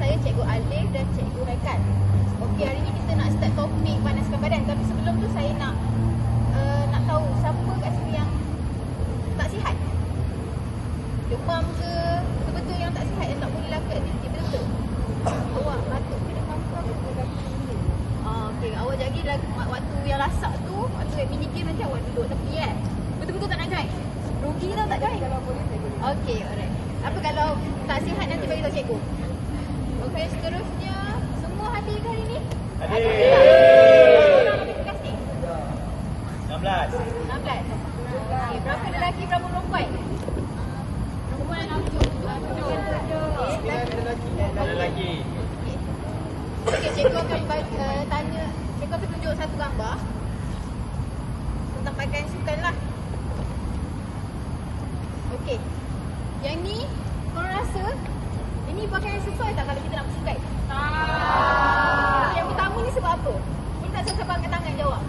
saya Cikgu Alif dan Cikgu Haikal. Okey, hari ni kita nak start topik panaskan badan. Tapi sebelum tu saya nak uh, nak tahu siapa kat sini yang tak sihat? Demam ke? Sebetul yang tak sihat yang tak boleh lakukan aktiviti betul-betul? Awak batuk ke demam ke apa ke awak jadi lagi waktu yang lasak tu Waktu yang mini game nanti awak duduk tepi kan? Betul-betul tak nak join? Rugi tau tak join? Okey, alright. Apa kalau tak sihat nanti bagi tahu cikgu? Okey, seterusnya semua hadir ke hari ni? Hadir. Terima kasih. 16. 16. Okey, berapa lelaki, berapa perempuan? Perempuan tujuh. Tujuh. Okey, Ada lagi. Okey, cikgu akan uh, tanya, cikgu akan tunjuk satu gambar tentang pakaian sukan lah. Okey. Yang ni, korang rasa ini pakaian sesuai tak kalau kita nak bersukan? Tak. Yang pertama ni sebab apa? Minta siapa-siapa angkat tangan jawab.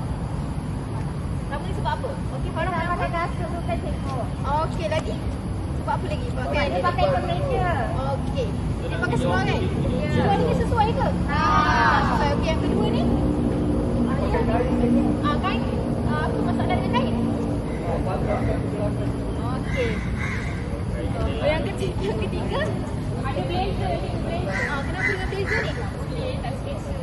Pertama ni sebab apa? Okey, Farah nak pakai kasut tu kan cikgu. Okey, lagi? Sebab apa lagi? Pakai Dia pakai kemeja. Okey. Dia pakai seluar kan? Seluar ni sesuai ke? Ah, sesuai. Okey, yang kedua ni? Ah, kain. Ah, apa masalah dengan kain? Okey. Oh, yang ketiga, yang ketiga ada beza ni. Ah, kenapa dengan beza ni?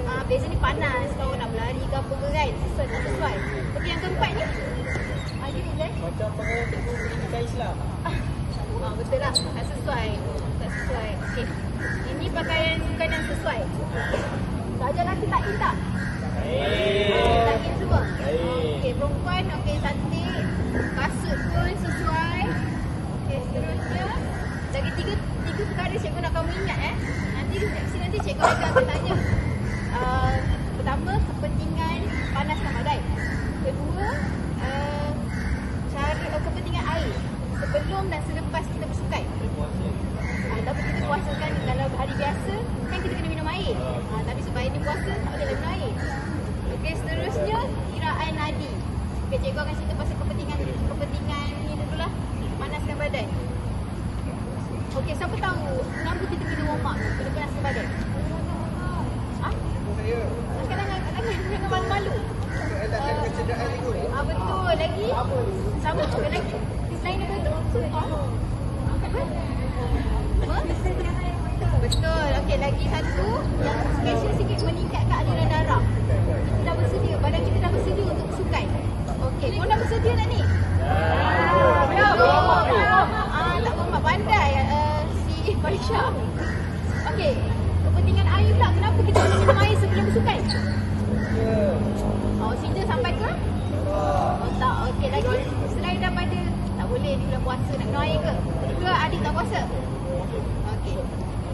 Ah, beza ni panas kalau nak berlari ke apa ke kan? Sesuai tak sesuai. Okey, yang keempat ni? Ah, jadi Zai? Macam pengen cikgu pendidikan Islam. Ah, betul lah. Tak sesuai. Tak sesuai. Okey. Ini pakaian bukan yang sesuai. Saja lelaki tak in tak? Baik. Tak in semua? Baik. Okey, perempuan okey cantik. Kasut pun sesuai. Okey, seterusnya. Lagi tiga tiga perkara cikgu nak kamu ingat eh. Nanti sesi nanti cikgu akan bertanya. Uh, pertama, kepentingan panaskan badai. Kedua, uh, cara uh, kepentingan air sebelum dan selepas kita bersukan. Ah, tapi kita puasa kan kalau hari biasa kan kita kena minum air. Ah, tapi sebab ini puasa tak boleh minum air. Okey, seterusnya kiraan nadi. Okey, cikgu akan cerita pasal kepentingan kepentingan ni dululah. Panaskan badan. Okey, siapa tahu kenapa kita kena warm up, panaskan badan? Ah? Angkat tangan, angkat tangan. Jangan malu-malu. Ah, betul. Lagi? Sama juga lagi. Selain daripada tu. Apa? Apa? Betul. Okey, lagi satu yang special sikit meningkatkan aliran darah. Kita dah bersedia, badan kita dah bersedia untuk bersukan. Okey, kau dah bersedia tak ni? Belum. Ah, tak mampu pandai uh, si Farisha. Okey, kepentingan air pula. Kenapa kita kena minum air sebelum bersukan? Oh, cerita sampai ke? Oh, tak. Okey, lagi selain daripada di bulan puasa nak minum air ke? Ke adik tak puasa? Okey.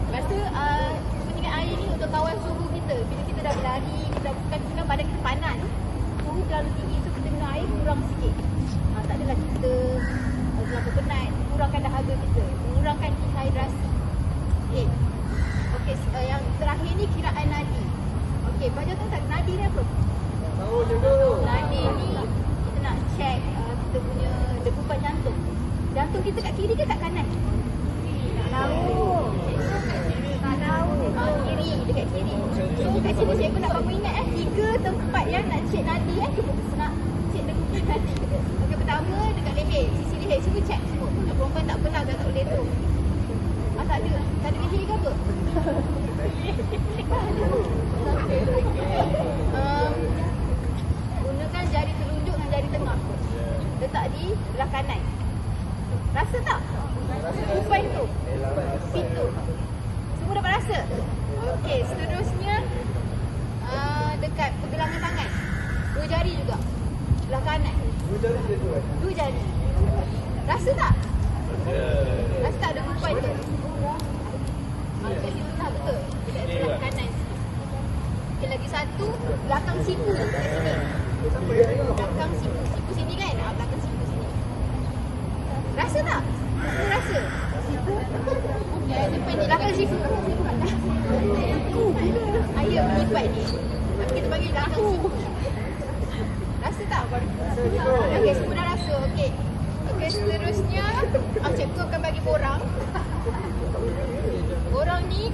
Lepas tu, uh, kepentingan air ni untuk kawal suhu kita. Bila kita dah berlari, kita dah bukan kan badan kita panas. Suhu terlalu tinggi tu kita minum air kurang sikit. Uh, tak adalah kita uh, terlalu penat. Kurangkan dahaga kita. Kurangkan dehidrasi. Okey. Okey, uh, yang terakhir ni kiraan nadi. Okey, Pak tahu tak nadi ni apa? Tahu cikgu. Nadi ni kita nak check uh, kita punya degupan jantung. Jantung kita kat kiri ke kat kanan? Tahu. Tak tahu. Ah, kiri, dekat kiri. So kat sini cikgu nak kamu ingat eh tiga tempat yang nak check nadi eh kita nak check degupan nadi. Okey, pertama dekat leher, sisi leher cuba check semua. Kalau perempuan tak pernah dah tak boleh tu. Ah tak ada. Tak ada leher ke apa? um, gunakan jari telunjuk dan jari tengah. Letak di belah kanan. Rasa tak? Degupan tu. Pintu. Semua dapat rasa? Okey, seterusnya uh, dekat pergelangan tangan. Dua jari juga. Belah kanan. Dua jari. Rasa tak? Rasa tak ada degupan tu? Ah, Dekat situ lah betul. Dekat sebelah kanan. Okey, lagi satu. Belakang siku tu. Belakang siku. Siku sini kan? Ah, belakang siku sini. Rasa tak?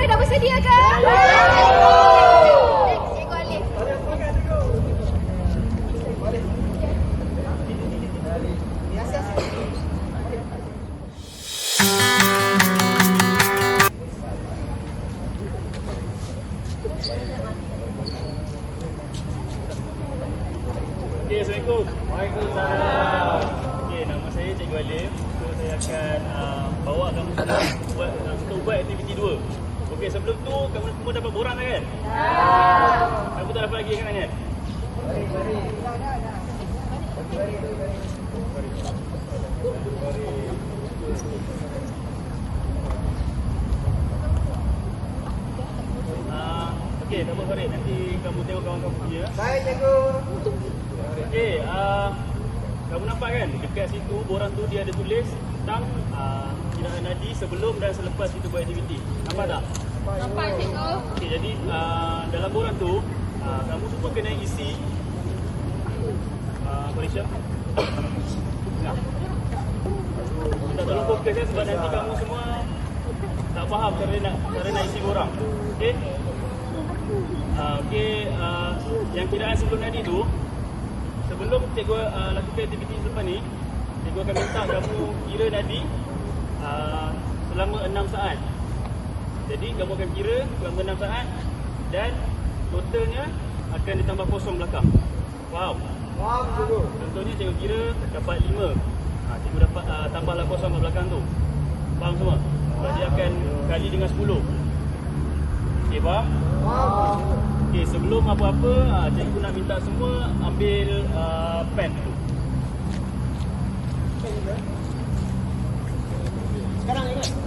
Alif. Okey, Assalamualaikum. Waalaikumsalam. Okey, nama saya Cikgu Alif. So, saya akan uh, bawa kamu buat uh, kita buat aktiviti dua. Okey, sebelum tu kamu semua dapat borang dah kan? Dah. Kamu tak dapat lagi kan Anian? Ah, Okey, tak apa Farid. Nanti kamu tengok kawan-kamu punya. Baik, cikgu. Okey, uh, kamu nampak kan dekat situ borang tu dia ada tulis tentang uh, kiraan nadi sebelum dan selepas kita buat aktiviti. Nampak tak? Nampak cikgu? Okey, jadi uh, dalam borang tu uh, kamu semua kena isi uh, Malaysia. Nah. Kita tolong fokus ya sebab nanti kamu semua tak faham cara nak cara nak isi borang. Okey? Uh, Okey, uh, yang kiraan sebelum nadi tu sebelum cikgu uh, lakukan aktiviti depan ni, cikgu akan minta kamu kira nadi uh, selama 6 saat. Jadi kamu akan kira selama 6 saat dan totalnya akan ditambah kosong belakang. Wow. Faham, cikgu. Contohnya cikgu kira dapat 5. Ha, cikgu dapat uh, tambahlah kosong kat belakang tu. Faham semua? Sebab dia akan kali dengan 10. Okey, faham? Faham. Okey, sebelum apa-apa, uh, cikgu nak minta semua ambil uh, pen tu. Sekarang ingat.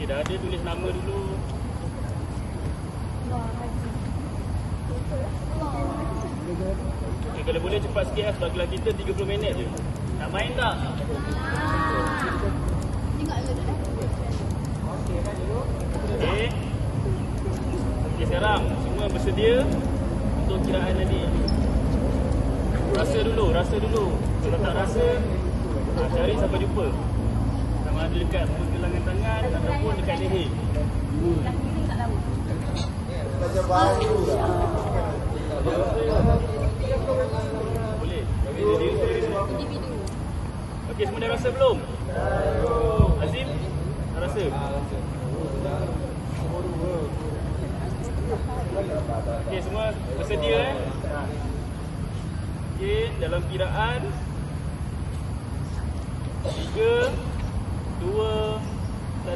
Okey, dah ada tulis nama dulu. Okey, kalau boleh cepat sikit lah sebab kita 30 minit je. Nak main tak? Okey. Okey, sekarang semua bersedia untuk kiraan tadi. Rasa dulu, rasa dulu. Kalau tak rasa, cari sampai jumpa. Ada dekat pergelangan tangan ataupun dekat leher. Bagi diri sendiri semua. Individu. Okey, semua dah rasa belum? Azim? Dah rasa? Okey, semua bersedia eh? Okey, dalam kiraan Tiga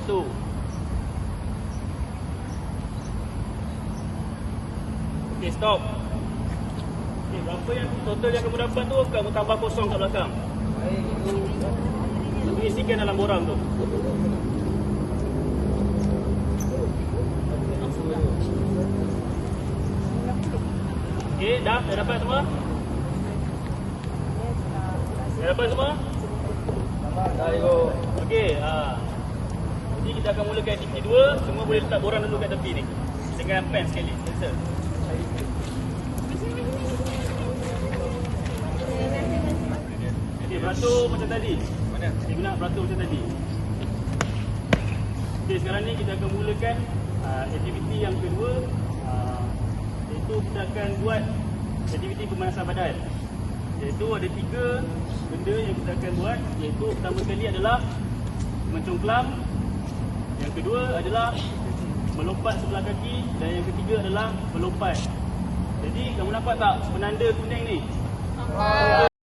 Satu Okey, stop Okey, berapa yang total yang kamu dapat tu Kamu tambah kosong kat belakang Kamu isikan dalam borang tu Okey, dah? Dah dapat semua? Dah dapat semua? Dah, cikgu. Okey, ha. Jadi kita akan mulakan aktiviti dua. Semua boleh letak borang dulu kat tepi ni. Dengan pen sekali. Cancel. Okey, beratur macam tadi. Mana? Cikgu nak beratur macam tadi. Okey, sekarang ni kita akan mulakan uh, aktiviti yang kedua. Uh, iaitu kita akan buat aktiviti pemanasan badan. Iaitu ada tiga benda yang kita akan buat. Iaitu pertama sekali adalah mencongklam. Yang kedua adalah melompat sebelah kaki. Dan yang ketiga adalah melompat. Jadi kamu nampak tak penanda kuning ni?